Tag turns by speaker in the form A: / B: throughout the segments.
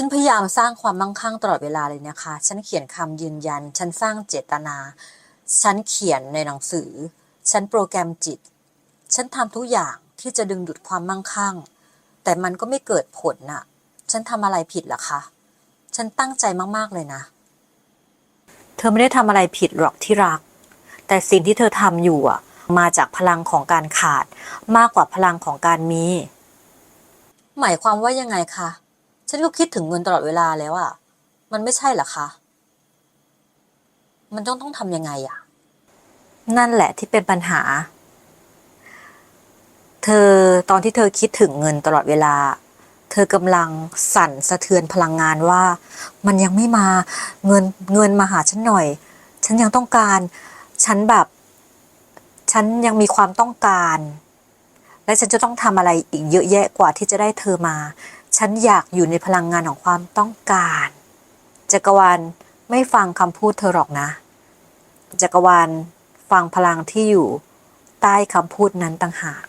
A: ฉันพยายามสร้างความมั่งคั่งตลอดเวลาเลยนะคะ ฉันเขียนคำยืนยัน ฉันสร้างเจตนา ฉันเขียนในหนังสือ ฉันโปรแกรมจิต ฉันทำทุกอย่างที่จะดึงดูดความมั่งคั่ง แต่มันก็ไม่เกิดผลน่ะ ฉันทำอะไรผิดล่ะคะ ฉันตั้งใจมากๆเลยนะ เธอไม่ได้ทำอะไรผิดหรอกที่รัก แต่สิ่งที่เธอทำอยู่อะ มาจากพลังของการขาด มากกว่าพลังของการมี หมายความว่ายังไงคะ ฉันก็คิดถึงเงินตลอดเวลาแล้วอะ มันไม่ใช่หรอคะ มันต้องต้องทำยังไงอะ นั่นแหละที่เป็นปัญหา เธอตอนที่เธอคิดถึงเงินตลอดเวลา เธอกำลังสั่นสะเทือนพลังงานว่า มันยังไม่มาเงินเงินมาหาฉันหน่อย ฉันยังต้องการ ฉันแบบ ฉันยังมีความต้องการและฉันจะต้องทำอะไรอีกเยอะแยะกว่าที่จะได้เธอมา ฉันอยากอยู่ในพลังงานของความต้องการ จักรวาลไม่ฟังคำพูดเธอหรอกนะ จักรวาลฟังพลังที่อยู่ใต้คำพูดนั้นต่างหาก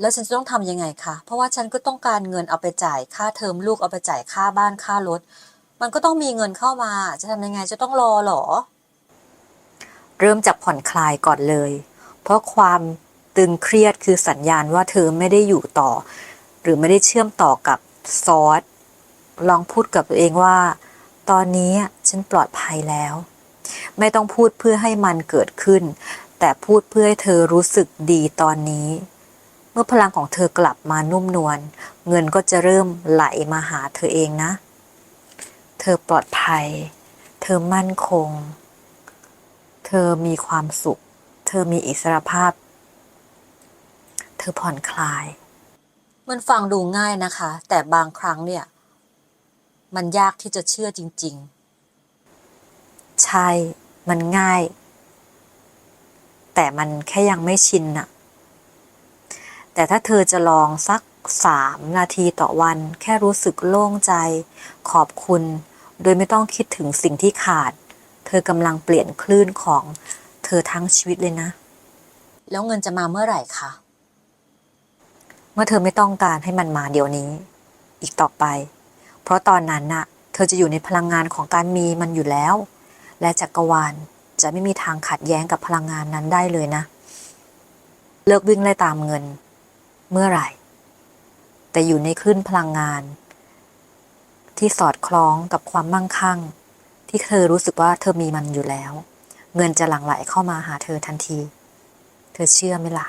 A: แล้วฉันจะต้องทำยังไงคะ เพราะว่าฉันก็ต้องการเงินเอาไปจ่ายค่าเทอมลูกเอาไปจ่ายค่าบ้านค่ารถ มันก็ต้องมีเงินเข้ามา จะทำยังไงจะต้องรอหรอ เริ่มจากผ่อนคลายก่อนเลย เพราะความตึงเครียดคือสัญญาณว่าเธอไม่ได้อยู่ต่อ หรือไม่ได้เชื่อมต่อกับซอสลองพูดกับตัวเองว่า ตอนนี้ฉันปลอดภัยแล้ว ไม่ต้องพูดเพื่อให้มันเกิดขึ้น แต่พูดเพื่อให้เธอรู้สึกดีตอนนี้ เมื่อพลังของเธอกลับมานุ่มนวลเงินก็จะเริ่มไหลมาหาเธอเองนะ เธอปลอดภัย เธอมั่นคง เธอมีความสุข เธอมีอิสรภาพ เธอผ่อนคลาย มันฟังดูง่ายนะคะ แต่บางครั้งเนี่ย มันยากที่จะเชื่อจริง ๆ ใช่ มันง่าย แต่มันแค่ยังไม่ชินน่ะแต่ถ้าเธอจะลองสักสามนาทีต่อวัน แค่รู้สึกโล่งใจ ขอบคุณ โดยไม่ต้องคิดถึงสิ่งที่ขาด เธอกำลังเปลี่ยนคลื่นของเธอทั้งชีวิตเลยนะ แล้วเงินจะมาเมื่อไหร่คะ เมื่อเธอไม่ต้องการให้มันมาเดี๋ยวนี้ อีกต่อไป เพราะตอนนั้นน่ะ เธอจะอยู่ในพลังงานของการมีมันอยู่แล้ว และจักรวาลจะไม่มีทางขัดแย้งกับพลังงานนั้นได้เลยนะ เลิกวิ่งไล่ตามเงิน เมื่อไหร่ แต่อยู่ในคลื่นพลังงาน ที่สอดคล้องกับความมั่งคั่ง ที่เธอรู้สึกว่าเธอมีมันอยู่แล้ว เงินจะหลั่งไหลเข้ามาหาเธอทันที เธอเชื่อไหมล่ะ